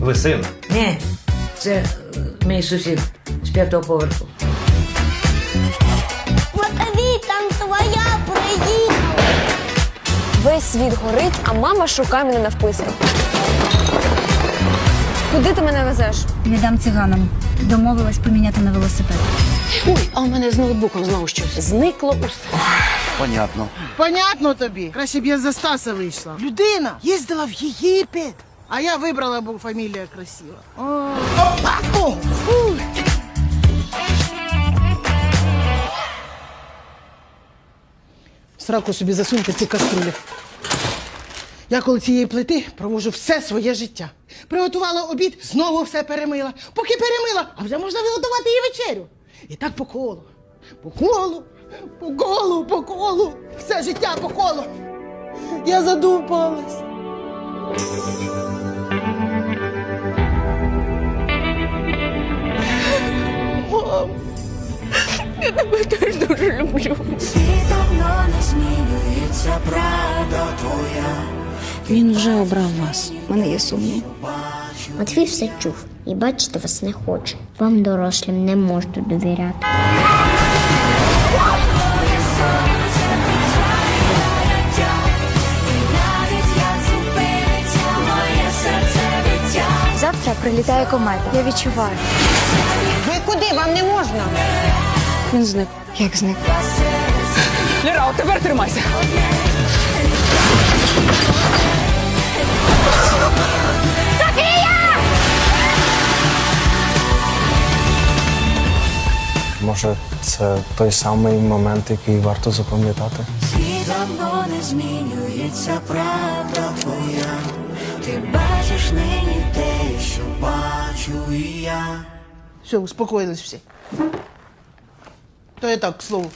Ви син. Ні, це е, мій сусід з п'ятого поверху. Матвій, там твоя приїхала. Весь світ горить, а мама шукає мене навписки. Куди ти мене везеш? Віддам циганам. Домовилась поміняти на велосипед. Ой, а у мене з ноутбуком знову щось. Зникло усе. Понятно. Понятно тобі. Краще б я за Стаса вийшла. Людина їздила в Єгипет. А я вибрала, бо фамілія красива. О. Опа! О! Фу! Сраку собі засуньте ці каструлі. Я коло цієї плити провожу все своє життя. Приготувала обід, знову все перемила. Поки перемила, а вже можна виготувати і вечерю. І так по колу. По колу, по колу, по колу. Все життя по колу. Я задумалась. Мам. Він вже обрав вас. У мене є сумнів. Матвій все чув і бачити вас не хоче. Вам дорослим не можна довіряти. Завтра прилітає комета. Я відчуваю. Ви куди? Вам не можна. Він зник. Як зник? Ліра, от тепер тримайся. Може, це той самий момент, який варто запам'ятати? Свідомо не змінюється правда твоя. Ти бачиш нині те, що бачу і я. Все, успокоїлись всі. То я так, к слову.